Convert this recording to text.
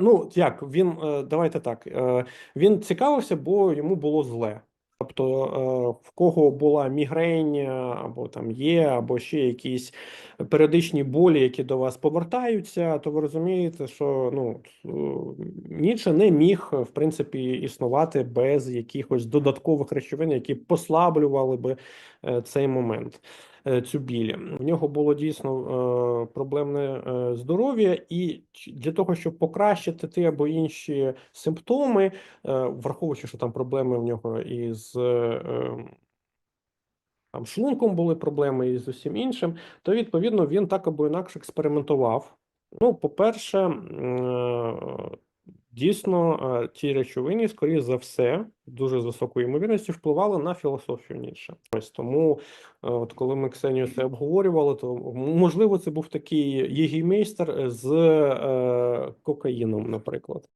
ну як він, е, давайте так. Е, він цікавився, бо йому було зле. Тобто, е, в кого була мігрень, або там є, або ще якісь періодичні болі, які до вас повертаються, то ви розумієте, що ну Ніцше не міг в принципі існувати без якихось додаткових речовин, які послаблювали би цей момент. Е, Цю біль в нього було дійсно е, проблемне е, здоров'я, і для того, щоб покращити ті або інші симптоми, враховуючи, що там проблеми в нього із е, там шлунком були проблеми і з усім іншим, то відповідно він так або інакше експериментував. Ну, по-перше, дійсно, е, ті речовини, скоріш за все, дуже з високою ймовірністю впливали на філософію Ніцше. Ось тому, е, от коли ми Ксенію це обговорювали, то можливо це був такий єгімейстер з е, кокаїном, наприклад.